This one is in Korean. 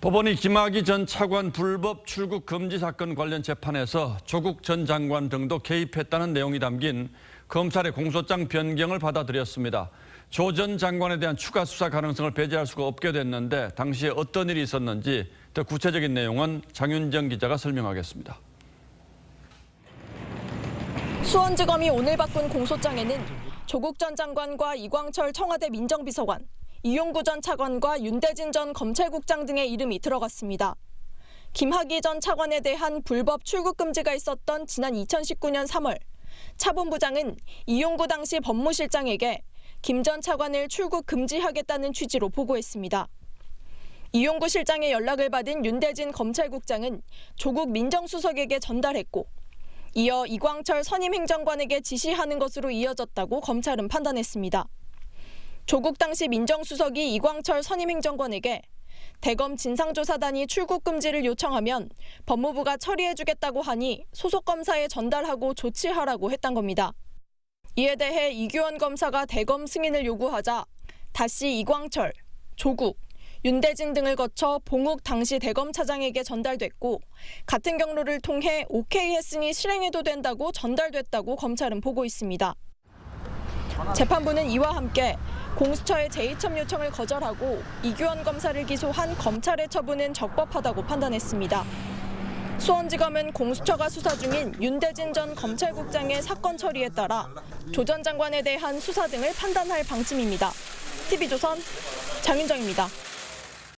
법원이 김학의 전 차관 불법 출국 금지 사건 관련 재판에서 조국 전 장관 등도 개입했다는 내용이 담긴 검찰의 공소장 변경을 받아들였습니다. 조 전 장관에 대한 추가 수사 가능성을 배제할 수가 없게 됐는데 당시에 어떤 일이 있었는지 더 구체적인 내용은 장윤정 기자가 설명하겠습니다. 수원지검이 오늘 바꾼 공소장에는 조국 전 장관과 이광철 청와대 민정비서관, 이용구 전 차관과 윤대진 전 검찰국장 등의 이름이 들어갔습니다. 김학의 전 차관에 대한 불법 출국 금지가 있었던 지난 2019년 3월, 차본부장은 이용구 당시 법무실장에게 김 전 차관을 출국 금지하겠다는 취지로 보고했습니다. 이용구 실장의 연락을 받은 윤대진 검찰국장은 조국 민정수석에게 전달했고 이어 이광철 선임 행정관에게 지시하는 것으로 이어졌다고 검찰은 판단했습니다. 조국 당시 민정수석이 이광철 선임행정관에게 대검 진상조사단이 출국 금지를 요청하면 법무부가 처리해주겠다고 하니 소속 검사에 전달하고 조치하라고 했던 겁니다. 이에 대해 이규원 검사가 대검 승인을 요구하자 다시 이광철, 조국, 윤대진 등을 거쳐 봉욱 당시 대검 차장에게 전달됐고 같은 경로를 통해 오케이 했으니 실행해도 된다고 전달됐다고 검찰은 보고 있습니다. 재판부는 이와 함께 공수처의 재이첩 요청을 거절하고 이규원 검사를 기소한 검찰의 처분은 적법하다고 판단했습니다. 수원지검은 공수처가 수사 중인 윤대진 전 검찰국장의 사건 처리에 따라 조 전 장관에 대한 수사 등을 판단할 방침입니다. TV조선 장윤정입니다.